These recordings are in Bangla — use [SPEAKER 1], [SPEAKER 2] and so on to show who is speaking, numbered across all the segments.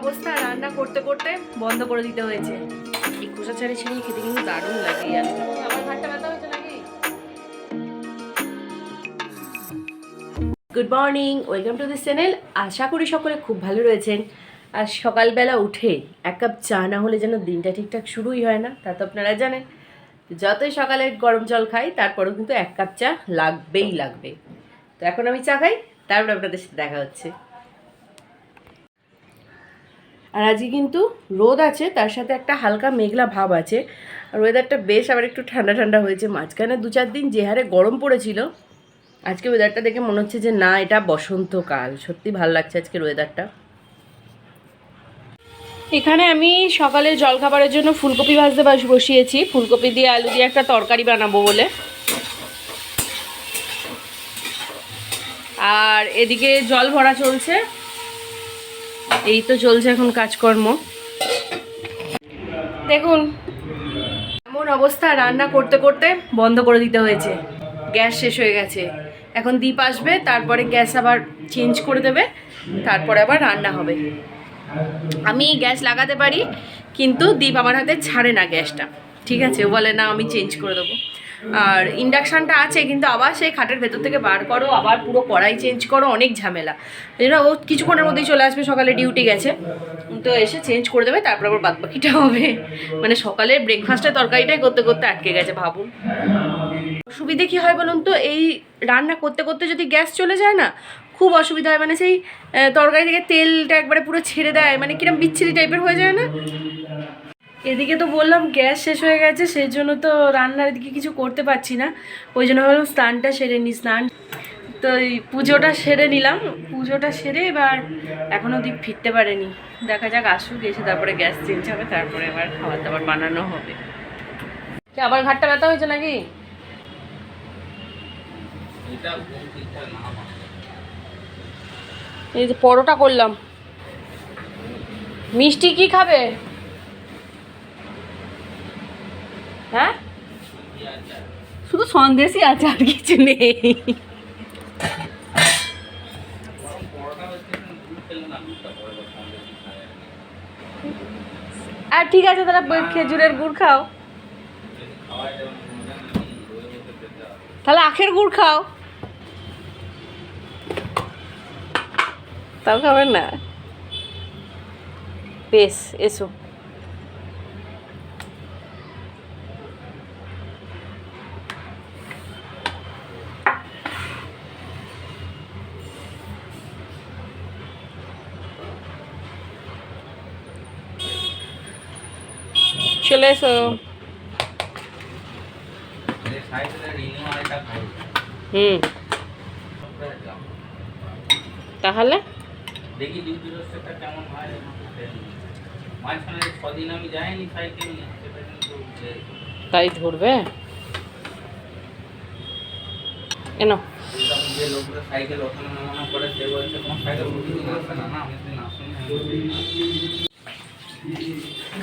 [SPEAKER 1] অবস্থা রান্না করতে করতে বন্ধ করে দিতে হয়েছে। এই খোসা ছাড়ি ছিঁড়িয়ে খেতে কিন্তু দারুণ লাগে এই আলু আমার ঘাটটা ব্যথা হয়েছে নাকি? Good morning welcome to this channel আশা করি সকলে খুব ভালো রয়েছেন। আর সকালবেলা উঠে এক কাপ চা না হলে যেন দিনটা ঠিকঠাক শুরুই হয় না তা তো আপনারা জানেন। যতই সকালে গরম জল খাই তারপরেও কিন্তু এক কাপ চা লাগবেই লাগবে। তো এখন আমি চা খাই তারপরে আপনাদের সাথে দেখা হচ্ছে। আর আজকে কিন্তু রোদ আছে, তার সাথে একটা হালকা মেঘলা ভাব আছে। আর ওয়েদারটা বেশ আবার একটু ঠান্ডা ঠান্ডা হয়েছে। মাঝখানে দু চার দিন যে হারে গরম পড়েছিল, আজকে ওয়েদারটা দেখে মনে হচ্ছে যে না, এটা বসন্তকাল। সত্যি ভালো লাগছে আজকের ওয়েদারটা এখানে আমি সকালে জলখাবারের জন্য ফুলকপি ভাজতে বাস, বসিয়েছি। ফুলকপি দিয়ে আলু দিয়ে একটা তরকারি বানাবো বলে। আর এদিকে জল ভরা চলছে। এই তো চলছে এখন কাজকর্ম। দেখুন, এমন অবস্থা রান্না করতে করতে বন্ধ করে দিতে হয়েছে। গ্যাস শেষ হয়ে গেছে। এখন দ্বীপ আসবে, তারপরে গ্যাস আবার চেঞ্জ করে দেবে, তারপরে আবার রান্না হবে। আমি গ্যাস লাগাতে পারি, কিন্তু দ্বীপ আমার হাতে ছাড়ে না গ্যাসটা। ঠিক আছে বলে, না, আমি চেঞ্জ করে দেবো। আর ইন্ডাকশানটা আছে, কিন্তু আবার সেই খাটের ভেতর থেকে বার করো, আবার পুরো কড়াই চেঞ্জ করো, অনেক ঝামেলা। জন্য ও কিছুক্ষণের মধ্যেই চলে আসবে, সকালে ডিউটি গেছে। তো এসে চেঞ্জ করে দেবে, তারপর আবার বাদ বাকিটা হবে। মানে সকালে ব্রেকফাস্টের তরকারিটাই করতে করতে আটকে গেছে, ভাবুন। অসুবিধে কী হয় বলুন তো? এই রান্না করতে করতে যদি গ্যাস চলে যায় না, খুব অসুবিধা হয়। মানে সেই তরকারি থেকে তেলটা একবারে পুরো ছেড়ে দেয় মানে কিরম বিচ্ছিরি টাইপের হয়ে যায় না? এদিকে তো বললাম গ্যাস শেষ হয়ে গেছে সেই জন্য তো রান্নার দিকে কিছু করতে পারছি না। ওই জন্য ভাবলাম স্নানটা সেরে নিই স্নান। তো এই পুজোটা সেরে নিলাম। পুজোটা সেরে এবার এখনও দিক ফিরতে পারেনি। দেখা যাক আসুক এসে তারপরে গ্যাস চেঞ্জ হবে তারপরে এবার খাবার দাবার বানানো হবে। আবার ঘাটটা ব্যথা হয়েছে নাকি? এই যে পরোটা করলাম। মিষ্টি কি খাবে? হ্যাঁ? শুধু সন্দেশই আছে, আর কিছু নেই। আর ঠিক আছে, তাহলে খেজুরের গুড় খাও। তাহলে আখের গুড় খাও। তাও খাবেন না? বেশ, এসো। চলে এসো। হুম। তাহলে?
[SPEAKER 2] দেখি ডিউটি রোস্টারটা কেমন হয় মাঝখানে ছদিন আমি যাইনি সাইকেল নিয়ে
[SPEAKER 1] তাই ধরবে? এনো।
[SPEAKER 2] যে লোকটা সাইকেল ওখানে নামানো করে সে বলছে তোমার সাইকেল না আমি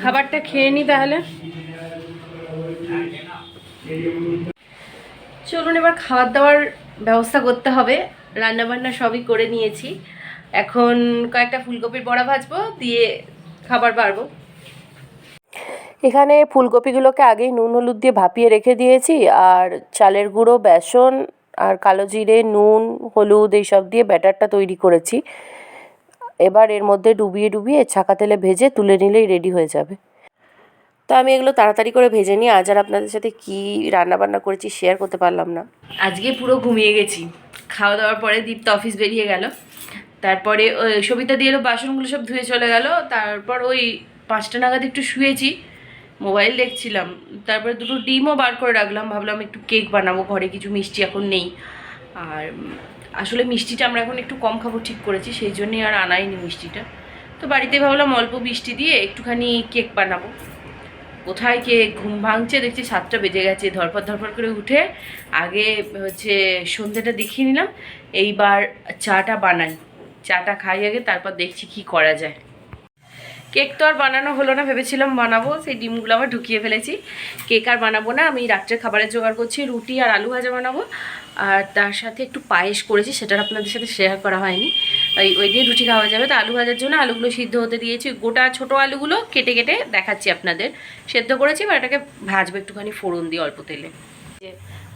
[SPEAKER 1] খাবারটা খেয়ে নি তাহলে। চলুন এবার খাবার দাবার ব্যবস্থা করতে হবে। রান্না বান্না সবই করে নিয়েছি। এখন কয়েকটা ফুলকপির বড়া ভাজবো, দিয়ে খাবার বাড়বো। এখানে ফুলকপিগুলোকে আগেই নুন, হলুদ দিয়ে ভাপিয়ে রেখে দিয়েছি, আর চালের গুঁড়ো, বেসন, আর কালো জিরে, নুন, হলুদ, এইসব দিয়ে ব্যাটারটা তৈরি করেছি। এবার এর মধ্যে ডুবিয়ে ডুবিয়ে ছাকা তেলে ভেজে তুলে নিলেই রেডি হয়ে যাবে। তো আমি এগুলো তাড়াতাড়ি করে ভেজে নিই আজ আর আপনাদের সাথে কী রান্না বান্না করেছি শেয়ার করতে পারলাম না। আজকে পুরো ঘুমিয়ে গেছি। খাওয়া দাওয়ার পরে দীপ্ত অফিস বেরিয়ে গেল। তারপরে সবিতা দিয়ে এলো, বাসনগুলো সব ধুয়ে চলে গেল। তারপর ওই পাঁচটা নাগাদ একটু শুয়েছি মোবাইল দেখছিলাম। তারপরে দুটো ডিমও বার করে রাখলাম। ভাবলাম একটু কেক বানাবো, ঘরে কিছু মিষ্টি এখন নেই। আর আসলে মিষ্টিটা আমরা এখন একটু কম খাব, ঠিক করেছি, সেই জন্যই আর আনাইনি মিষ্টিটা। তো বাড়িতে ভাবলাম অল্প মিষ্টি দিয়ে একটুখানি কেক বানাবো। কোথায় কেক ঘুম ভাঙছে, দেখছি সাতটা বেজে গেছে ধরপর ধরপর করে উঠে আগে হচ্ছে সন্ধ্যেটা দেখিয়ে নিলাম, এইবার চাটা বানাই। চাটা খাই আগে, তারপর দেখছি কি করা যায়। কেক তো আর বানানো হলো না, ভেবেছিলাম বানাবো, সেই ডিমগুলো আবার ঢুকিয়ে ফেলেছি। কেক আর বানাবো না, আমি রাত্রে খাবারের জোগাড় করছি, রুটি আর আলু ভাজা বানাবো। আর তার সাথে একটু পায়েস করেছি, সেটা আপনাদের সাথে শেয়ার করা হয়নি। ওই ওই দিয়ে রুটি খাওয়া যাবে। তো আলু ভাজার জন্য আলুগুলো সিদ্ধ হতে দিয়েছি। গোটা ছোট আলুগুলো কেটে কেটে দেখাচ্ছি আপনাদের। সেদ্ধ করেছি, এবার এটাকে ভাজবো একটুখানি ফোড়ন দিয়ে অল্প তেলে।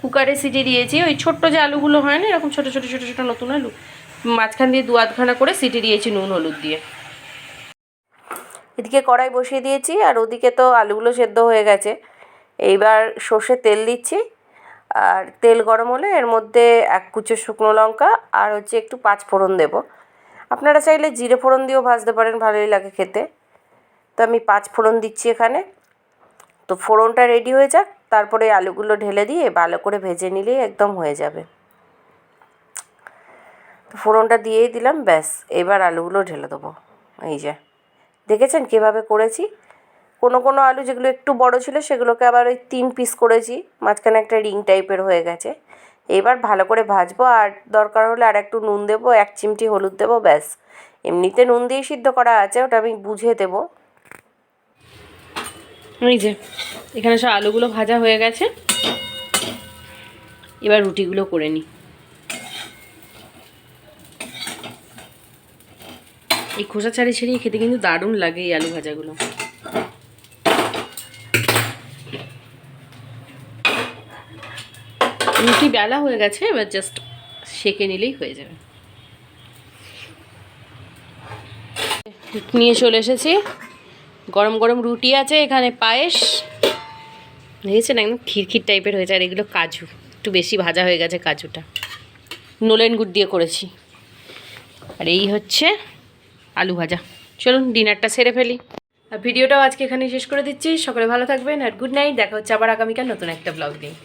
[SPEAKER 1] কুকারে সিটি দিয়েছি, ওই ছোট্ট যে আলুগুলো হয় না, এরকম ছোটো ছোটো ছোটো ছোটো, নতুন আলু, মাঝখান দিয়ে দু আধখানা করে সিটি দিয়েছি নুন, হলুদ দিয়ে। এদিকে কড়াই বসিয়ে দিয়েছি আর ওদিকে তো আলুগুলো সেদ্ধ হয়ে গেছে। এইবার সর্ষে তেল দিচ্ছি। আর তেল গরম হলে এর মধ্যে এক কুচো শুকনো লঙ্কা আর হচ্ছে একটু পাঁচ ফোড়ন দেব। আপনারা চাইলে জিরে ফোড়ন দিয়েও ভাজতে পারেন, ভালোই লাগে খেতে। তো আমি পাঁচ ফোড়ন দিচ্ছি এখানে। তো ফোড়নটা রেডি হয়ে যাক, তারপরে আলুগুলো ঢেলে দিয়ে ভালো করে ভেজে নিলেই একদম হয়ে যাবে। তো ফোড়নটা দিয়েই দিলাম, ব্যাস। এবার আলুগুলো ঢেলে দেবো। এই যে। দেখেছেন কীভাবে করেছি? কোনো কোনো আলু যেগুলো একটু বড় ছিল সেগুলোকে আবার ওই তিন পিস করেছি, মাঝখানে একটা রিং টাইপের হয়ে গেছে। এবার ভালো করে ভাজবো আর দরকার হলে আর একটু নুন দেবো, এক চিমটি হলুদ দেবো, ব্যাস। এমনিতে নুন দিয়ে সিদ্ধ করা আছে, ওটা আমি বুঝে দেবো। এই যে, এখানে সব আলুগুলো ভাজা হয়ে গেছে। এবার রুটিগুলো করে নিই। এই খোসা ছাড়িয়ে ছাড়িয়ে খেতে কিন্তু দারুণ লাগে এই আলু ভাজাগুলো। রুটি বেলা হয়ে গেছে, এবার জাস্ট সেকে নিলেই হয়ে যাবে। নিয়ে চলে এসেছি। গরম গরম রুটি আছে এখানে, পায়েস। দেখেছেন একদম খিরখির টাইপের হয়েছে আর এগুলো কাজু। একটু বেশি ভাজা হয়ে গেছে কাজুটা। নোলেন গুড় দিয়ে করেছি। আর এই হচ্ছে আলু ভাজা। চলুন, ডিনারটা সেরে ফেলি। আর ভিডিওটাও আজকে এখানে শেষ করে দিচ্ছি। সকলে ভালো থাকবেন আর গুড নাইট। দেখা হচ্ছে আবার আগামীকাল নতুন একটা ব্লগ নিয়ে।